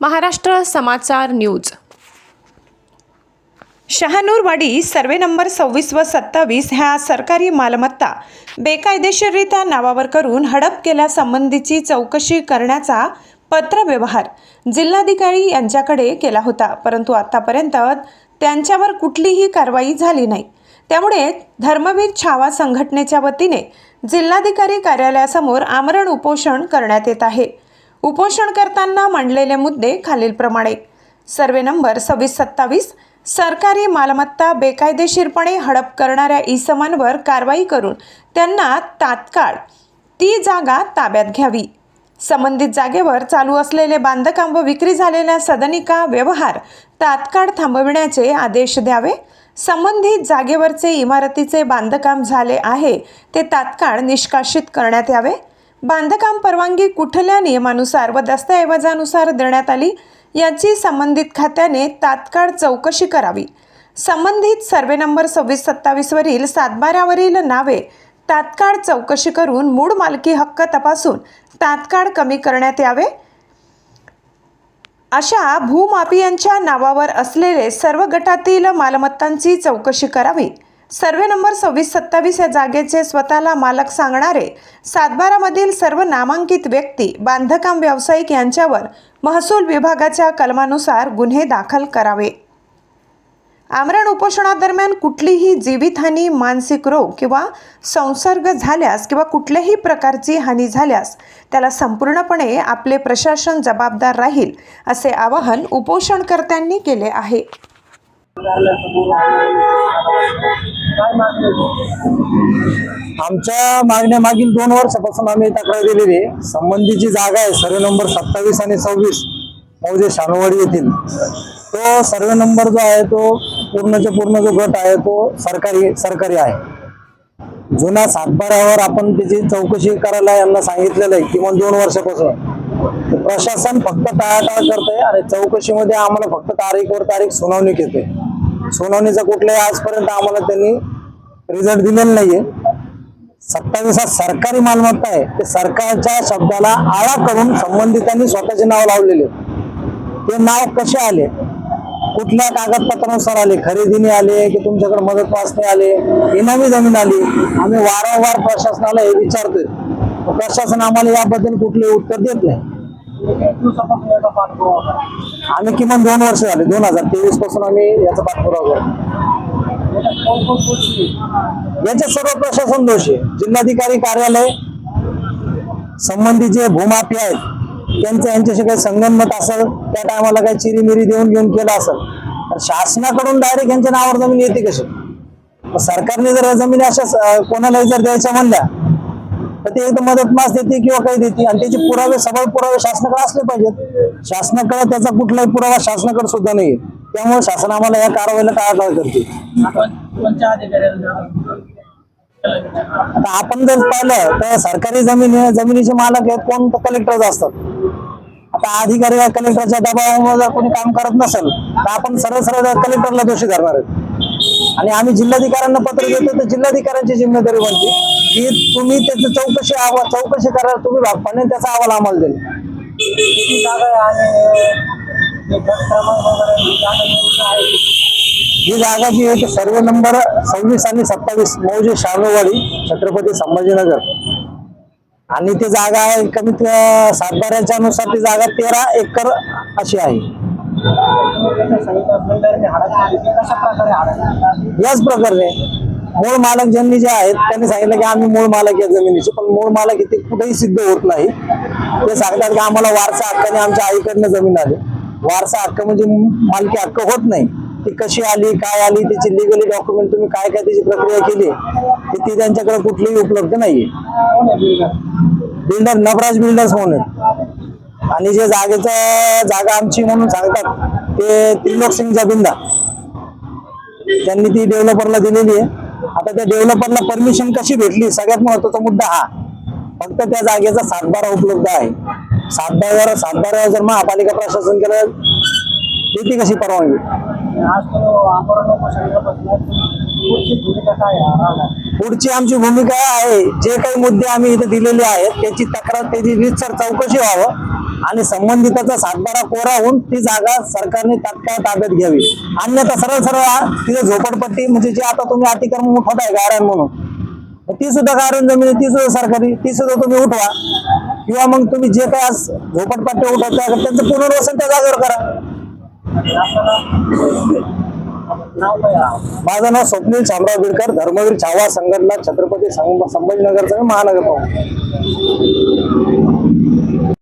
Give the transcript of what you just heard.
महाराष्ट्र समाचार news. Shahanurwadi survey number सव्वीस व सत्तावीस ह्या सरकारी मालमत्ता बेकायदेशीररित्या नावावर करून हडप केल्यासंबंधीची चौकशी करण्याचा पत्रव्यवहार जिल्हाधिकारी यांच्याकडे केला होता. परंतु आतापर्यंत त्यांच्यावर कुठलीही कारवाई झाली नाही. त्यामुळे धर्मवीर छावा संघटनेच्या वतीने जिल्हाधिकारी कार्यालयासमोर आमरण उपोषण करण्यात येत आहे. उपोषण करताना मांडलेले मुद्दे खालीलप्रमाणे सर्वे नंबर सव्वीस सत्तावीस. सरकारी मालमत्ता बेकायदेशीरपणे हडप करणाऱ्या इसमांवर कारवाई करून त्यांना तात्काळ ती जागा ताब्यात घ्यावी. संबंधित जागेवर चालू असलेले बांधकाम व विक्री झालेल्या सदनिका व्यवहार तात्काळ थांबविण्याचे आदेश द्यावे. संबंधित जागेवरचे इमारतीचे बांधकाम झाले आहे ते तात्काळ निष्कासित करण्यात यावे. बांधकाम परवानगी कुठल्या नियमानुसार व दस्तऐवजानुसार देण्यात आली याची संबंधित खात्याने तात्काळ चौकशी करावी. संबंधित सर्वे नंबर सव्वीस सत्तावीसवरील सातबाऱ्यावरील नावे तात्काळ चौकशी करून मूळ मालकी हक्क तपासून तात्काळ कमी करण्यात यावे. अशा भूमापियांच्या नावावर असलेले सर्व गटातील मालमत्तांची चौकशी करावी. सर्वे नंबर सव्वीस सत्तावीस या जागेचे स्वतःला मालक सांगणारे सातबारामधील सर्व नामांकित व्यक्ती बांधकाम व्यावसायिक यांच्यावर महसूल विभागाच्या कलमानुसार गुन्हे दाखल करावे. आमरण उपोषणादरम्यान कुठलीही जीवितहानी मानसिक रोग किंवा संसर्ग झाल्यास किंवा कुठल्याही प्रकारची हानी झाल्यास त्याला संपूर्णपणे आपले प्रशासन जबाबदार राहील असे आवाहन उपोषणकर्त्यांनी केले आहे. आमच्या मागण्या मागील दोन वर्षापासून आम्ही तक्रार दिलेली आहे. संबंधीची जागा आहे सर्वे नंबर सत्तावीस आणि सव्वीस मौजे शानवाडी येथील. तो सर्वे नंबर जो आहे तो पूर्णच्या पूर्ण जो गट आहे तो सरकारी सरकारी आहे. जुन्या सातबारावर आपण त्याची चौकशी करायला यांना सांगितलेलं आहे किमान दोन वर्षापासून. प्रशासन फक्त टाळाटाळ करतंय आणि चौकशीमध्ये आम्हाला फक्त तारीखवर तारीख सुनावणी घेते सुनावणीचा कुठल्याही आजपर्यंत आम्हाला त्यांनी रिझल्ट दिलेला नाहीये. सत्तावीस हा सरकारी मालमत्ता आहे. ते सरकारच्या शब्दाला आळा करून संबंधितांनी स्वतःचे नाव लावलेले. ते नाव कसे आले? कुठल्या कागदपत्रानुसार आले? खरेदीने आले की तुमच्याकडे मदत वाचने आले? इनामी जमीन आली? आम्ही वारंवार प्रशासनाला हे विचारतोय. प्रशासन आम्हाला याबद्दल कुठले उत्तर देत नाही. आम्ही किमान दोन वर्ष झाले दोन हजार तेवीसपासून आम्ही याचा पाठपुरावा करतो याचे सर्व प्रशासन दोषी आहे. जिल्हाधिकारी कार्यालय संबंधित जे भूमाफी आहेत त्यांचं यांच्याशी काही संगनमत असेल त्या टायमाला काही चिरीमिरी देऊन घेऊन केलं असेल तर शासनाकडून डायरेक्ट यांच्या नावावर जमीन येते कशी सरकारने जर या जमिनी अशा कोणालाही जर द्यायच्या म्हणल्या तर ते एकदम मदत मास देते किंवा काही देते. आणि त्याचे पुरावे सबळ पुरावे शासनाकडे असले पाहिजेत. शासनाकडे त्याचा कुठलाही पुरावा शासनाकडे सुद्धा नाही त्यामुळे शासन आम्हाला या कारवाईला टाळाटाळ करते. आता आपण जर पाहिलं तर सरकारी जमीन जमिनीचे मालक आहेत कोण तर कलेक्टर असतात. आता अधिकारी कलेक्टरच्या दबावामुळे जर कोणी काम करत नसेल तर आपण सरळ सरळ कलेक्टरला दोषी धरणार आहेत. आणि आम्ही जिल्हाधिकाऱ्यांना पत्र देतो तर जिल्हाधिकाऱ्यांची जिम्मेदारी बनते की तुम्ही त्याची चौकशी अहवाल चौकशी करा तुम्ही भागपाने त्याचा अहवाल आम्हाला देईल ही जागा जी आहे सर्वे नंबर सव्वीस आणि सत्तावीस मौजे शानूवाडी छत्रपती संभाजीनगर. आणि ती जागा आहे कमीत सातबाऱ्याच्या नुसार ती जागा तेरा एकर अशी आहे. याच प्रकारे मूळ मालक ज्यांनी जे आहेत त्यांनी सांगितलं की आम्ही मूळ मालक या जमिनीचे पण मूळ मालक इथे कुठेही सिद्ध होत नाही. ते सांगतात की आम्हाला वारसा हक्काने आमच्या आईकडनं जमीन आली. वारसा हक्क म्हणजे मालकी हक्क होत नाही. ती कशी आली काय आली त्याची लिगली डॉक्युमेंट तुम्ही काय काय त्याची प्रक्रिया केली ती ती त्यांच्याकडे कुठलीही उपलब्ध नाहीये. बिल्डर नवराज बिल्डर्स म्हणून. आणि जे जागेचं जागा आमची म्हणून सांगतात ते त्रिलोक सिंगचा बिंदा. त्यांनी ती डेव्हलपरला दिलेली आहे. आता त्या डेव्हलपरला परमिशन कशी भेटली? सगळ्यात महत्त्वाचा मुद्दा हा. फक्त त्या जागेचा सातबारा उपलब्ध आहे. सातबारावर सातबारावर जर महापालिका प्रशासन केलं ती कशी परवानगी? पुढची आमची भूमिका आहे. जे काही मुद्दे आम्ही इथे दिलेले आहेत त्याची तक्रार त्याची रीतसर चौकशी व्हावं. आणि संबंधिताचा सातबारा कोरा होऊन ती जागा सरकारने तात्काळ ताब्यात घ्यावी. अन्यथा सरळ सरळ तिथे झोपडपट्टी म्हणजे जे आता तुम्ही अतिक्रमण उठवताय गारण म्हणून. ती सुद्धा गारण जमीन ती सुद्धा सरकारी ती सुद्धा तुम्ही उठवा. किंवा मग तुम्ही जे काय आज झोपडपट्टी उठवताय त्यांचं पुनर्वसन त्या जागेवर करा. माझं नाव स्वप्नील शामराव बिडकर धर्मवीर छावा संघटना छत्रपती संभाजीनगरचा महानगर